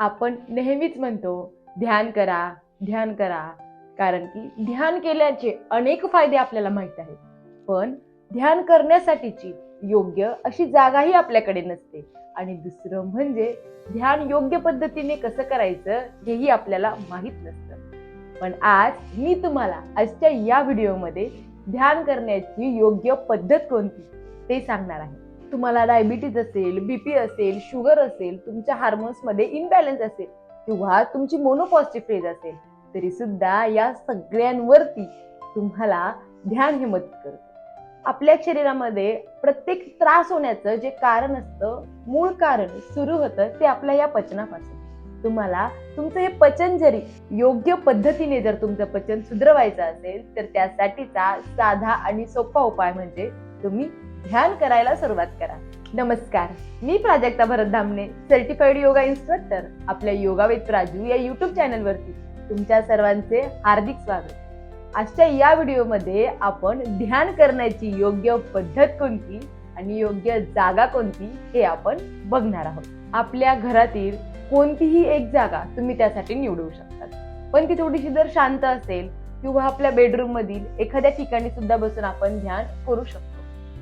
आपण नेहमीच म्हणतो ध्यान करा ध्यान करा. कारण की ध्यान केल्याचे अनेक फायदे आपल्याला माहीत आहेत. पण ध्यान करण्यासाठीची योग्य अशी जागाही आपल्याकडे नसते. आणि दुसरं म्हणजे ध्यान योग्य पद्धतीने कसं करायचं हेही आपल्याला माहीत नसतं. पण आज मी तुम्हाला आजच्या या व्हिडिओमध्ये ध्यान करण्याची योग्य पद्धत कोणती ते सांगणार आहे. तुम्हाला डायबिटीज असेल बीपी असेल शुगर असेल तुमच्या हार्मोन्समध्ये इनबॅलन्स असेल किंवा तुमची मोनोपॉझिटिव्ह फेज असेल तरी सुद्धा या सगळ्यांवरती तुम्हाला ध्यान हे मदत करतं. आपल्या शरीरामध्ये प्रत्येक त्रास होण्याचं जे कारण असतं मूळ कारण सुरू होतं ते आपल्या या पचनापासून. तुम्हाला तुमचं हे पचन जरी योग्य पद्धतीने जर तुमचं पचन सुधरवायचं असेल तर त्यासाठीचा साधा आणि सोपा उपाय म्हणजे तुम्ही ध्यान करायला सुरुवात करा. नमस्कार मी Prajakta Bharat Dhamane certified yoga instructor आपल्या योगा विथ राजू या युट्यूब चॅनलवरती तुमच्या सर्वांचे हार्दिक स्वागत. आजच्या या व्हिडिओमध्ये आपण ध्यान करण्याची योग्य पद्धत कोणती आणि योग्य जागा कोणती हे आपण बघणार आहोत. आपल्या घरातील कोणतीही एक जागा तुम्ही त्यासाठी निवडू शकतात. पण ती थोडीशी जर शांत असेल किंवा आपल्या बेडरूम मधील एखाद्या ठिकाणी सुद्धा बसून आपण ध्यान करू शकतो.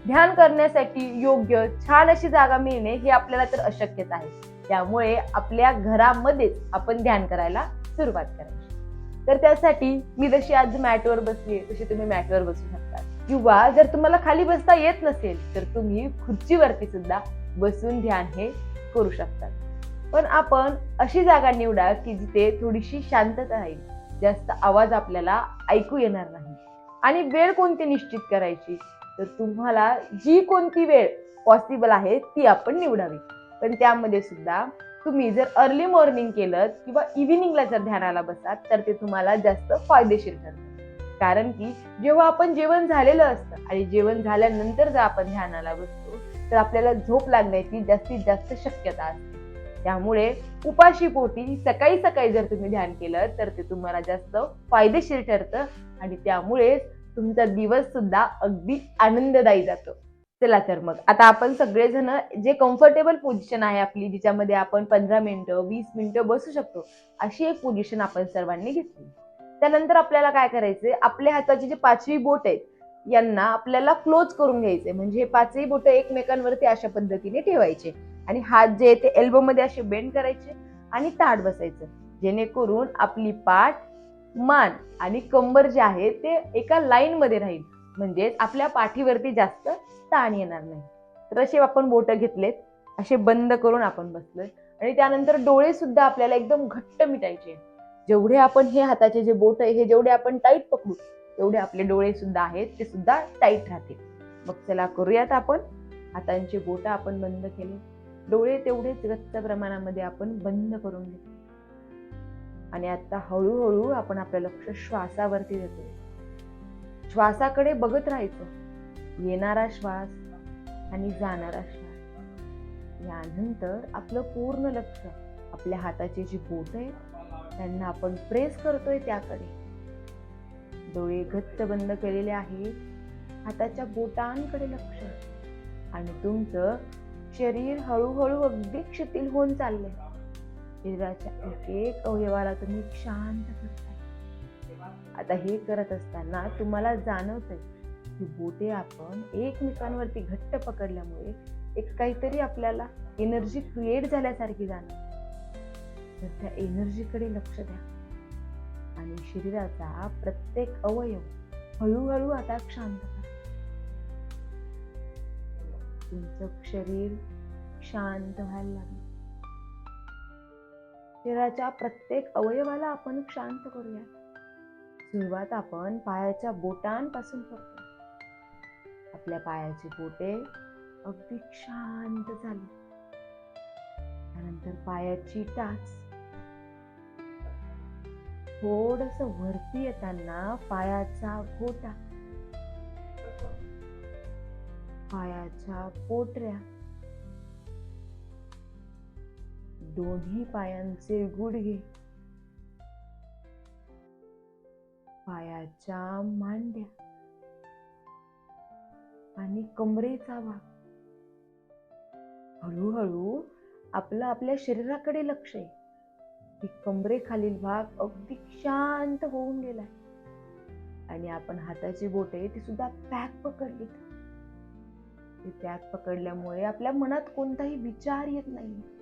ध्यान करण्यासाठी योग्य छान अशी जागा मिळणे हे आपल्याला तर अशक्यच आहे. त्यामुळे आपल्या घरामध्येच आपण ध्यान करायला सुरुवात करायची. तर त्यासाठी मी जशी आज मॅटवर बसली तशी तुम्ही मॅटवर बसू शकता. किंवा जर तुम्हाला खाली बसता येत नसेल तर तुम्ही खुर्चीवरती सुद्धा बसून ध्यान हे करू शकता. पण आपण अशी जागा निवडा की जिथे थोडीशी शांतता राहील जास्त आवाज आपल्याला ऐकू येणार नाही. आणि वेळ कोणती निश्चित करायची? तर तुम्हाला जी कोणती वेळ पॉसिबल आहे ती आपण निवडावी. पण त्यामध्ये सुद्धा तुम्ही जर अर्ली मॉर्निंग केलं किंवा इव्हिनिंगला जर ध्यानाला बसात तर ते तुम्हाला जास्त फायदेशीर ठरतं. कारण की जेव्हा आपण जेवण झालेलं असतं आणि जेवण झाल्यानंतर जर आपण ध्यानाला बसतो तर आपल्याला झोप लागण्याची जास्तीत जास्त शक्यता असते. त्यामुळे उपाशी पोटी सकाळी सकाळी जर तुम्ही ध्यान केलं तर ते तुम्हाला जास्त फायदेशीर ठरतं आणि त्यामुळेच तुमचा दिवस सुद्धा अगदी आनंददायी जातो. चला तर मग. आता आपण सगळेजण जे कम्फर्टेबल पोझिशन आहे आपली जिच्यामध्ये आपण पंधरा मिनिटं वीस मिनिटं बसू शकतो अशी एक पोझिशन आपण सर्वांनी घेतली. त्यानंतर आपल्याला काय करायचंय? आपल्या हाताची जी पाचवी बोट आहेत यांना आपल्याला क्लोज करून घ्यायचे म्हणजे हे पाचही बोट एकमेकांवरती अशा पद्धतीने ठेवायचे. आणि हात जे ते एल्बो मध्ये असे बेंड करायचे आणि ताट बसायचं. जेणेकरून आपली पाठ मान आणि कंबर जे आहे ते एका लाईनमध्ये राहील. म्हणजेच आपल्या पाठीवरती जास्त ताण येणार नाही. तर असे आपण बोट घेतलेत. असे बंद करून आपण बसलोय. आणि त्यानंतर डोळे सुद्धा आपल्याला एकदम घट्ट मिटायचे. जेवढे आपण हे हाताचे जे बोट आहे हे जेवढे आपण टाईट पकडू तेवढे आपले डोळे सुद्धा आहेत ते सुद्धा टाईट राहतील. मग चला करूयात आपण. हातांचे बोटं आपण बंद केले. डोळे तेवढेच गच्च प्रमाणामध्ये आपण बंद करून घेतले. आणि आता हळूहळू आपण आपलं लक्ष श्वासावरती देतो. श्वासाकडे बघत राहायचं. येणारा श्वास आणि जाणारा श्वास. यानंतर आपलं पूर्ण लक्ष आपल्या हाताची जी बोट आहे त्यांना आपण प्रेस करतोय त्याकडे. डोळे घट्ट बंद केलेले आहेत. हाताच्या बोटांकडे लक्ष. आणि तुमचं शरीर हळूहळू अगदी शिथिल होऊन चाललंय. शरीराच्या एक एक अवयवाला तुम्ही शांत करताय. आता हे करत असताना तुम्हाला जाणवतंय की बोटे आपण एकमेकांवरती घट्ट पकडल्यामुळे एक काहीतरी आपल्याला एनर्जी क्रिएट झाल्यासारखी जाणवते. तर त्या एनर्जीकडे लक्ष द्या. आणि शरीराचा प्रत्येक अवयव हळूहळू आता शांत करा. तुमचं शरीर शांत व्हायला लागलं. शरीराच्या प्रत्येक अवयवाला आपण शांत करूया. सुरुवात आपण पायाच्या बोटांपासून करतो. आपल्या पायाची बोटे अगदी शांत झाली. त्यानंतर पायाची टाच. थोडस वरती येताना पायाचा घोटा पायाच्या पोटऱ्या. दोन्ही पायांचे गुडघे पायाच्या मांड्या आणि कमरेचा भाग. हळूहळू आपलं आपल्या शरीराकडे लक्ष आहे की कमरेखालील भाग अगदी शांत होऊन गेलाय. आणि आपण हाताची बोटे ती सुद्धा पॅक पकडली ती पॅक पकडल्यामुळे आपल्या मनात कोणताही विचार येत नाही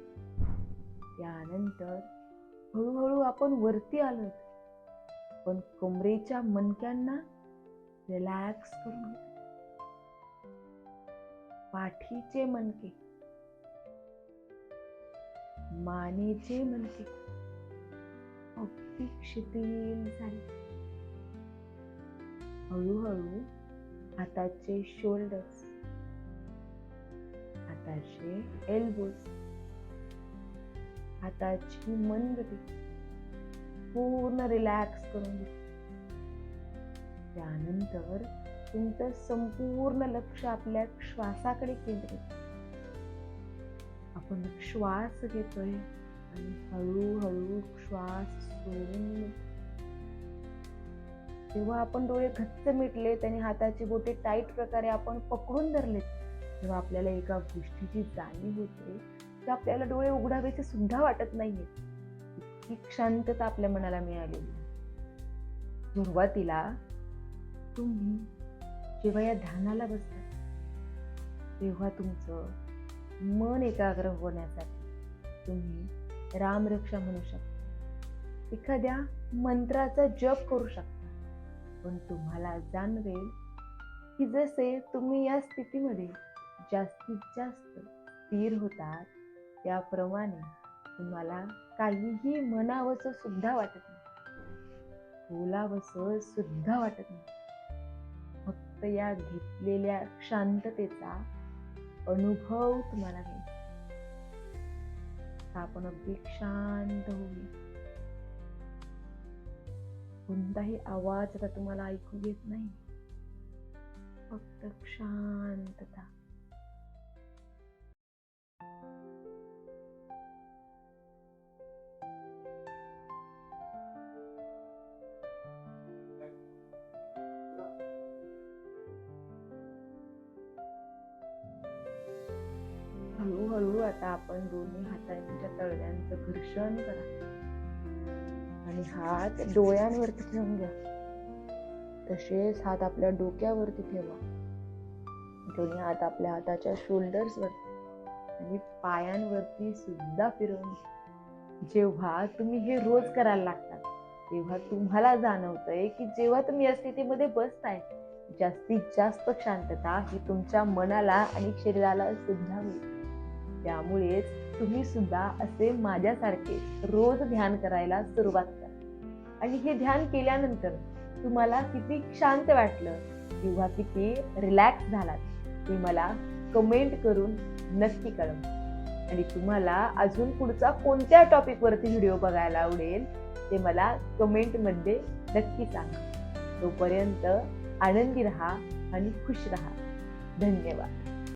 त्यानंतर हळूहळू आपण वरती आलो पण कमरेच्या मनक्यांना रिलॅक्स करून पाठीचे मनके मानेचे मनके अगदी शिथिल झाले. हळूहळू हाताचे शोल्डर्स हाताचे एल्बोज हाताची मनगटी पूर्ण रिलॅक्स करून घेतली त्यानंतर तुमचं संपूर्ण लक्ष आपल्या श्वासाकडे केंद्रित आपण श्वास घेतोय आणि हळूहळू श्वास सोडून जेव्हा आपण डोळे घट्ट मिटले त्याने हाताची बोटे टाईट प्रकारे आपण पकडून धरलेत तेव्हा आपल्याला एका गोष्टीची जाणीव होते. की आपल्याला डोळे उघडावेसे सुद्धा वाटत नाहीये. इतकी शांतता आपल्या मनाला मिळालेली सुरुवातीला तुम्ही जेव्हा या ध्यानाला बसता तेव्हा तुमचं मन एकाग्र होण्यासाठी तुम्ही रामरक्षा म्हणू शकता. एखाद्या मंत्राचा जप करू शकता. पण तुम्हाला जाणवेल की जसे तुम्ही या स्थितीमध्ये जास्तीत जास्त स्थिर होतात त्याप्रमाणे तुम्हाला काहीही मनावंसं सुद्धा वाटत नाही. बोलावंसं सुद्धा वाटत नाही. फक्त या घेतलेल्या शांततेचा अनुभव तुम्हाला घ्यायचा आपण अगदी शांत होऊया. कोणताही आवाज आता तुम्हाला ऐकू येत नाही. फक्त शांतता. हळूहळू आता आपण दोन्ही हातांच्या तळव्यांचं घर्षण करा. आणि हात डोळ्यांवरती ठेवून घ्या. तसेच हात आपल्या डोक्यावरती ठेवा. दोन्ही हात आपल्या हाताच्या शोल्डर्सवरती आणि पायांवरती सुद्धा फिरवून जेव्हा तुम्ही हे रोज करायला लागतात तेव्हा तुम्हाला जाणवतंय की जेव्हा तुम्ही या स्थितीमध्ये बसताय जास्तीत जास्त शांतता ही तुमच्या मनाला आणि शरीराला सुद्धा मिळते. त्यामुळेच तुम्ही सुद्धा असे माझ्यासारखे रोज ध्यान करायला सुरुवात करा. आणि हे ध्यान केल्यानंतर तुम्हाला किती शांत वाटलं किंवा किती रिलॅक्स झालात ते मला कमेंट करून नक्की कळवा. आणि तुम्हाला अजून पुढचा कोणत्या टॉपिकवरती व्हिडिओ बघायला आवडेल ते मला कमेंटमध्ये नक्की सांगा. तोपर्यंत आनंदी राहा आणि खुश राहा. धन्यवाद.